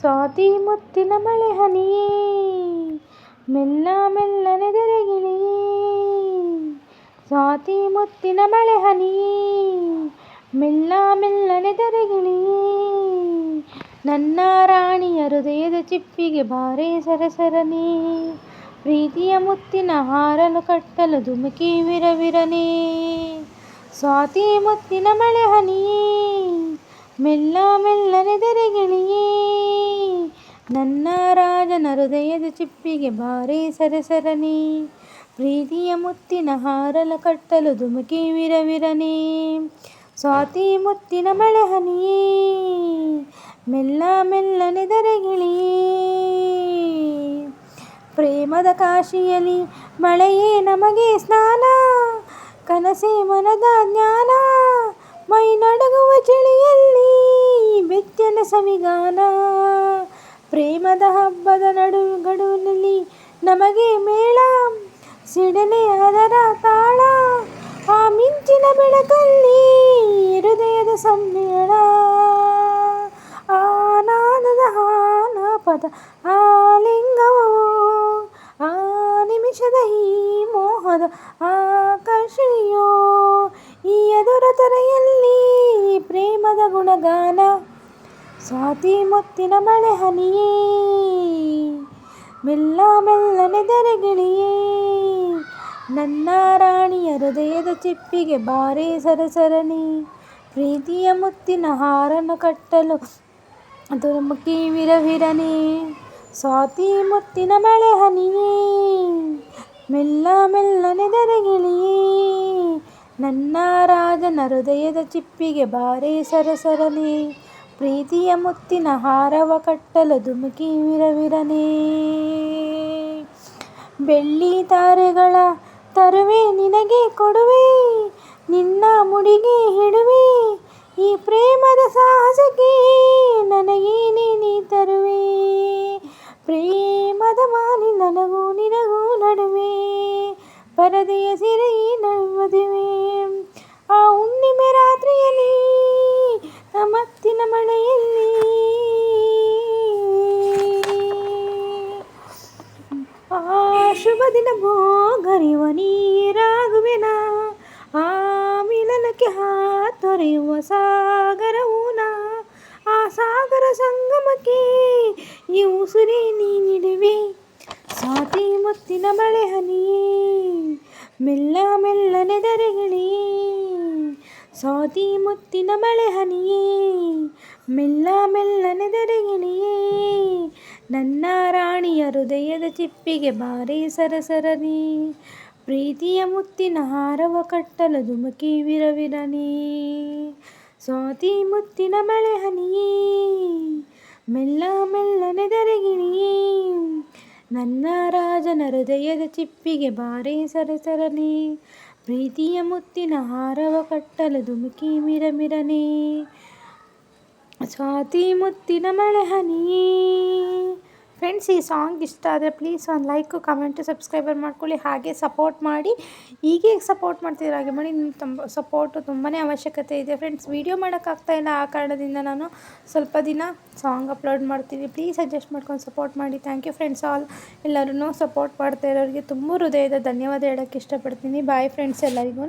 ಸ್ವಾತಿ ಮುತ್ತಿನ ಮಳೆ ಹನಿಯೇ ಮೆಲ್ಲ ಮೆಲ್ಲನೆ ಧರೆಗಿಳಿಯೇ ಸ್ವಾತಿ ಮುತ್ತಿನ ಮಳೆ ಹನಿಯೇ, ಮೆಲ್ಲ ಮೆಲ್ಲನೆ ಧರೆಗಿಳಿಯೇ ನನ್ನ ರಾಣಿಯ ಹೃದಯದ ಚಿಪ್ಪಿಗೆ ಬಾರೆ ಸರಸರನೆ, ಪ್ರೀತಿಯ ಮುತ್ತಿನ ಹಾರಲು ಕಟ್ಟಲು ಧುಮುಕಿ ವಿರವಿರನೆ. ಸ್ವಾತಿ ಮುತ್ತಿನ ಮಳೆ ಹನಿಯೇ, ಮೆಲ್ಲ ಮೆಲ್ಲನೆ ಧರೆಗಿಳಿಯೇ ನನ್ನ ರಾಜನ ಹೃದಯದ ಚಿಪ್ಪಿಗೆ ಬಾರೆ ಸರಸರನೆ. ಪ್ರೀತಿಯ ಮುತ್ತಿನ ಹಾರಲ ಕಟ್ಟಲು ಧುಮುಕಿ ವಿರವಿರನೆ. ಸ್ವಾತಿ ಮುತ್ತಿನ ಮಳೆ ಮೆಲ್ಲ ಮೆಲ್ಲನೆ ಧರೆಗಿಳಿಯೇ ಪ್ರೇಮದ ಕಾಶಿಯಲ್ಲಿ ಮಳೆಯೇ ನಮಗೆ ಸ್ನಾನ, ಕನಸೇ ಮನದ ಜ್ಞಾನ. ಮೈ ನಡಗುವ ಚಳಿಯಲ್ಲಿ ಬೆಚ್ಚನ ಸವಿಗಾನ. ಪ್ರೇಮದ ಹಬ್ಬದ ನಡು ಗಡುವಿನಲ್ಲಿ ನಮಗೆ ಮೇಳ. ಸಿಡನೆ ಅದರ ತಾಳ. ಆ ಮಿಂಚಿನ ಬೆಳಕಲ್ಲಿ ಹೃದಯದ ಸಮ್ಮೇಳ. ಆನಾದದ ಹಾನಪದ ಆಲಿಂಗವೋ ಆ ನಿಮಿಷದ ಈ ಮೋಹದ ಆಕರ್ಷಣೆಯೋ. ಈ ಎದುರ ತರೆಯಲ್ಲಿ ಪ್ರೇಮದ ಗುಣಗಾನ. ಸ್ವಾತಿ ಮುತ್ತಿನ ಮಳೆ ಹನಿಯೇ, ಮೆಲ್ಲ ಮೆಲ್ಲನೆ ದರೆಗಿಳಿಯೇ ನನ್ನ ರಾಣಿಯ ಹೃದಯದ ಚಿಪ್ಪಿಗೆ ಬಾರಿ ಸರಸರಣಿ, ಪ್ರೀತಿಯ ಮುತ್ತಿನ ಹಾರನ್ನು ಕಟ್ಟಲು ದುರ್ಮುಖಿ ವಿರವಿರನೆ. ಸ್ವಾತಿ ಮುತ್ತಿನ ಮಳೆ ಹನಿಯೇ, ಮೆಲ್ಲ ಮೆಲ್ಲನೆ ದರೆಗಿಳಿಯೇ ನನ್ನ ರಾಜನ ಹೃದಯದ ಚಿಪ್ಪಿಗೆ ಬಾರೇ ಸರಸರನೆ ಪ್ರೀತಿಯ ಮುತ್ತಿನ ಹಾರವ ಕಟ್ಟಲು ಧುಮುಕಿ ವಿರವಿರನೇ. ಬೆಳ್ಳಿ ತಾರೆಗಳ ತರುವೆ ನಿನಗೆ ಕೊಡುವೆ, ನಿನ್ನ ಮುಡಿಗೆ ಹಿಡುವೆ, ಈ ಪ್ರೇಮದ ಸಾಹಸಕ್ಕೆ ನನಗೇನೆ ನೀ ತರುವೆ. ಪ್ರೇಮದ ಮಾಲಿ ನನಗೂ ನಿನಗೂ ನಡುವೆ, ಪರದೆಯ ಸಿರೆಯಿ ಮತ್ತಿನ ಮಳೆಯಲ್ಲಿ. ಆ ಶುಭ ದಿನ ಭೋಗರಿಯುವ ನೀರಾಗುವೆನ. ಆ ಮಿಲನಕ್ಕೆ ಹಾತೊರೆಯುವ ಸಾಗರವೂನ ಆ ಸಾಗರ ಸಂಗಮಕ್ಕೆ ಈ ಉಸುರೇ ನೀಡುವೆ ಸ್ವಾತಿ ಮುತ್ತಿನ ಮಳೆ ಹನಿಯೇ, ಮೆಲ್ಲ ಮೆಲ್ಲನೆ ಧರೆಗಿಳಿಯೇ ಸ್ವಾತಿ ಮುತ್ತಿನ ಮಳೆ ಹನಿಯೇ, ಮೆಲ್ಲ ಮೆಲ್ಲನೆ ಧರೆಗಿಳಿಯೇ ನನ್ನ ರಾಣಿಯ ಹೃದಯದ ಚಿಪ್ಪಿಗೆ ಬಾರಿ ಸರಸರನಿ ಪ್ರೀತಿಯ ಮುತ್ತಿನ ಹಾರವ ಕಟ್ಟಲು ಧುಮುಕಿ ವಿರವಿರನಿ ಸ್ವಾತಿ ಮುತ್ತಿನ ಮಳೆ ಹನಿಯೇ, ಮೆಲ್ಲ ಮೆಲ್ಲನೆ ಧರೆಗಿಳಿಯೇ ನನ್ನ ರಾಜನ ಹೃದಯದ ಚಿಪ್ಪಿಗೆ ಬಾರಿ ಸರಸರನೆ ಪ್ರೀತಿಯ ಮುತ್ತಿನ ಹಾರವ ಕಟ್ಟಲು ಧುಮುಕಿ ಮಿರಮಿರನೆ. ಸ್ವಾತಿ ಮುತ್ತಿನ ಮಳೆ ಹನಿಯೇ ಫ್ರೆಂಡ್ಸ್ ಈ ಸಾಂಗ್ ಇಷ್ಟ ಆದರೆ ಪ್ಲೀಸ್ ಒಂದು ಲೈಕು ಕಮೆಂಟು ಸಬ್ಸ್ಕ್ರೈಬರ್ ಮಾಡ್ಕೊಳ್ಳಿ. ಹಾಗೆ ಸಪೋರ್ಟ್ ಮಾಡಿ. ಹೀಗೆ ಸಪೋರ್ಟ್ ಮಾಡ್ತಿದ್ರೆ ಹಾಗೆ ಮಾಡಿ ನಿಮ್ಮ ತುಂಬ ಸಪೋರ್ಟು ತುಂಬಾ ಅವಶ್ಯಕತೆ ಇದೆ. ಫ್ರೆಂಡ್ಸ್ ವೀಡಿಯೋ ಮಾಡೋಕ್ಕಾಗ್ತಾಯಿಲ್ಲ ಆ ಕಾರಣದಿಂದ ನಾನು ಸ್ವಲ್ಪ ದಿನ ಸಾಂಗ್ ಅಪ್ಲೋಡ್ ಮಾಡ್ತೀನಿ. ಪ್ಲೀಸ್ ಅಡ್ಜಸ್ಟ್ ಮಾಡ್ಕೊಂಡು ಸಪೋರ್ಟ್ ಮಾಡಿ. ಥ್ಯಾಂಕ್ ಯು ಫ್ರೆಂಡ್ಸ್ ಆಲ್ ಎಲ್ಲರೂ ಸಪೋರ್ಟ್ ಮಾಡ್ತಾ ಇರೋರಿಗೆ ತುಂಬ ಹೃದಯದ ಧನ್ಯವಾದ ಹೇಳೋಕ್ಕೆ ಇಷ್ಟಪಡ್ತೀನಿ. ಬಾಯ್ ಫ್ರೆಂಡ್ಸ್ ಎಲ್ಲರಿಗೂ